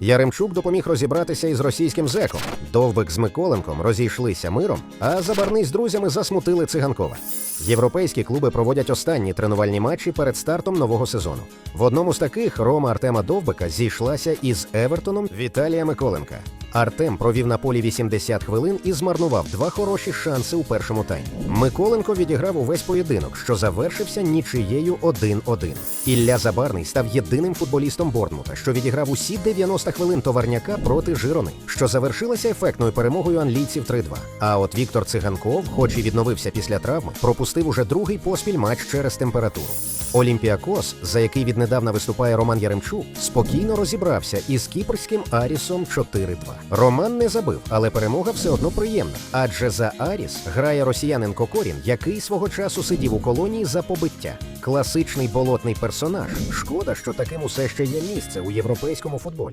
Яремчук допоміг розібратися із російським зеком. Довбик з Миколенком розійшлися миром, а Забарний з друзями засмутили циганкова. Європейські клуби проводять останні тренувальні матчі перед стартом нового сезону. В одному з таких Рома Артема Довбика зійшлася із Евертоном Віталія Миколенка. Артем провів на полі 80 хвилин і змарнував два хороші шанси у першому таймі. Миколенко відіграв увесь поєдинок, що завершився нічиєю 1-1. Ілля Забарний став єдиним футболістом Борнмута, що відіграв усі 90 хвилин товарняка проти Жирони, що завершилася ефектною перемогою англійців 3-2. А от Віктор Циганков, хоч і відновився після травми, пропустив уже другий поспіль матч через температуру. Олімпіакос, за який віднедавна виступає Роман Яремчук, спокійно розібрався із кіпрським Арісом 4-2. Роман не забив, але перемога все одно приємна. Адже за Аріс грає росіянин Кокорін, який свого часу сидів у колонії за побиття. Класичний болотний персонаж. Шкода, що таким усе ще є місце у європейському футболі.